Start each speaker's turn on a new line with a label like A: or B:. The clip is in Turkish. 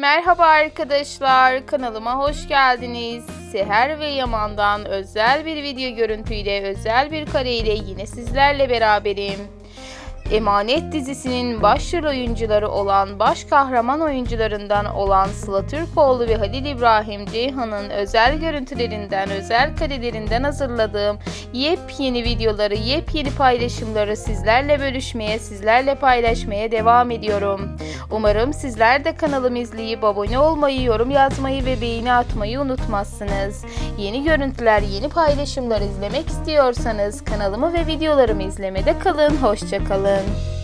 A: Merhaba arkadaşlar, kanalıma hoş geldiniz. Seher ve Yaman'dan özel bir video görüntüyle, özel bir kareyle yine sizlerle beraberim. Emanet dizisinin başrol oyuncuları olan baş kahraman oyuncularından olan Sıla Türkoğlu ve Halil İbrahim Ceyhan'ın özel görüntülerinden, özel karelerinden hazırladığım yepyeni videoları, yepyeni paylaşımları sizlerle bölüşmeye, sizlerle paylaşmaya devam ediyorum. Umarım sizler de kanalımı izleyip abone olmayı, yorum yazmayı ve beğeni atmayı unutmazsınız. Yeni görüntüler, yeni paylaşımlar izlemek istiyorsanız kanalımı ve videolarımı izlemede kalın. Hoşçakalın. time.